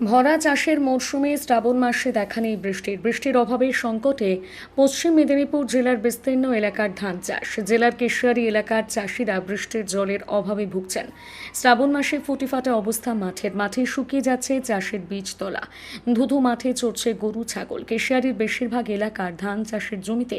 ভরা চাষের মরশুমে শ্রাবণ মাসে দেখা নেই বৃষ্টির বৃষ্টির অভাবে সংকটে পশ্চিম মেদিনীপুর জেলার বিস্তীর্ণ এলাকার ধান চাষ। জেলার কেশিয়ারি এলাকার চাষিরা বৃষ্টির জলের অভাবে ভুগছেন। শ্রাবণ মাসে ফুটিফাটা অবস্থা মাঠের মাঠে শুকিয়ে যাচ্ছে চাষের বীজতলা ধুধু মাঠে চড়ছে গরু, ছাগল। কেশিয়ারির বেশিরভাগ এলাকার ধান চাষের জমিতে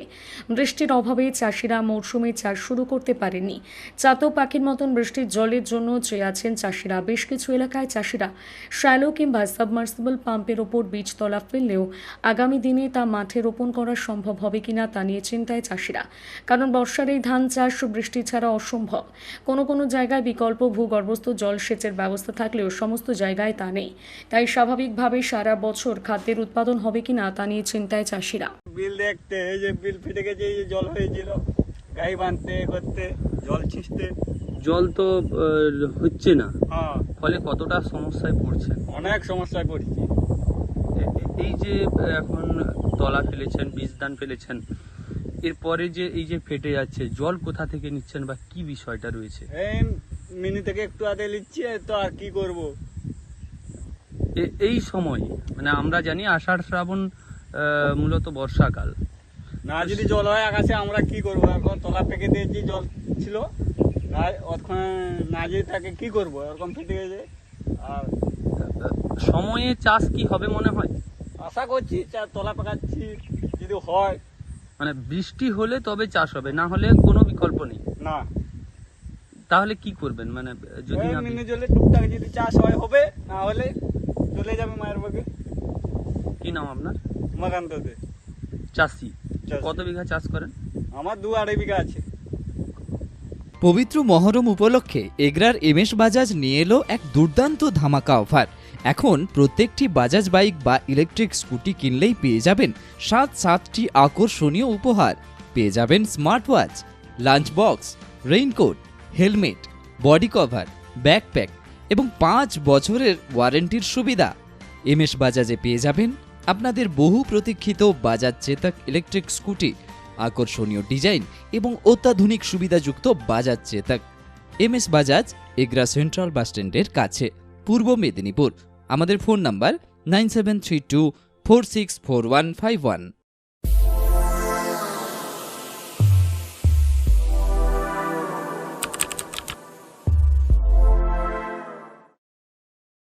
বৃষ্টির অভাবে চাষিরা মরশুমে চাষ শুরু করতে পারেননি চাতক পাখির মতন বৃষ্টির জলের জন্য চেয়ে আছেন চাষিরা। বেশ কিছু এলাকায় চাষিরা শ্যালো কিংবা সাবমার্সিবল পাম্পের ওপর বীজতলা ফেললেও আগামী দিনে তা মাঠে রোপণ করা সম্ভব হবে কিনা তা নিয়ে চিন্তায় চাষিরা। কারণ বর্ষার এই ধান চাষ বৃষ্টি ছাড়া অসম্ভব। কোনো কোনো জায়গায় বিকল্প ভূগর্ভস্থ জলসেচের ব্যবস্থা থাকলেও সমস্ত জায়গায় তা নেই। তাই স্বাভাবিকভাবে সারা বছর খাদ্যের উৎপাদন হবে কিনা তা নিয়ে চিন্তায় চাষিরা। বিল দেখতে, এই যে বিল ফেটে গেছে, এই যে জল হয়েছিল। গাই বাঁধতে করতে, জল ছিঁচতে। জল তো হচ্ছে না। হ্যাঁ। ফলে কতটা সমস্যায় পড়ছে অনেক সমস্যায় পড়ছি। এই যে এখন তলা ফেলেছেন বীজদান ফেলেছেন এরপরে যে এই যে ফেটে যাচ্ছে জল কোথা থেকে নিচ্ছেন বা কি বিষয়টা রয়েছে? এই মিনি থেকে একটু আদে নিচ্ছে তো আর কি করব? এই সময় মানে আমরা জানি আষাঢ় শ্রাবণ মূলত বর্ষাকাল। না যদি জল হয় আকাশে আমরা কি করব? এখন তলা পেকে দিয়েছি জল ছিল। না ওখানে না যদি থাকে কি করব? এরকম ফেটে গেছে। আর সময়ে চাষ কি হবে মনে হয়? আশা করছি চা তলা পাকাচ্ছি যদি হয়। মানে বৃষ্টি হলে তবে চাষ হবে না হলে কোনো বিকল্প নেই? না। তাহলে কি করবেন? মানে যদি না মিনি জলে টুকটাক যদি চাষ হয় হবে না হলে চলে যাবে মায়ের বাগে কি নাম আপনার? চাষি। চাষি। কত বিঘা চাষ করেন? আমার দু আড়াই বিঘা আছে। পবিত্র মহরম উপলক্ষে এগরার এমএস বাজাজ নিয়ে এলো এক দুর্দান্ত ধামাকা অফার। এখন প্রত্যেকটি বাজাজ বাইক বা ইলেকট্রিক স্কুটি কিনলেই পেয়ে যাবেন সাত সাতটি আকর্ষণীয় উপহার। পেয়ে যাবেন smart watch lunch box raincoat, helmet, body cover, backpack এবং পাঁচ বছরের ওয়ারেন্টির সুবিধা। এমএস বাজাজে পেয়ে যাবেন আপনাদের বহু প্রতীক্ষিত বাজাজ চেতক ইলেকট্রিক স্কুটি আকর্ষণীয় ডিজাইন এবং অত্যাধুনিক সুবিধাযুক্ত Bajaj Chetak. M S Bajaj, Egra central bus স্ট্যান্ডের কাছে, পূর্ব মেদিনীপুর। আমাদের phone number nine seven three two four six four one five one.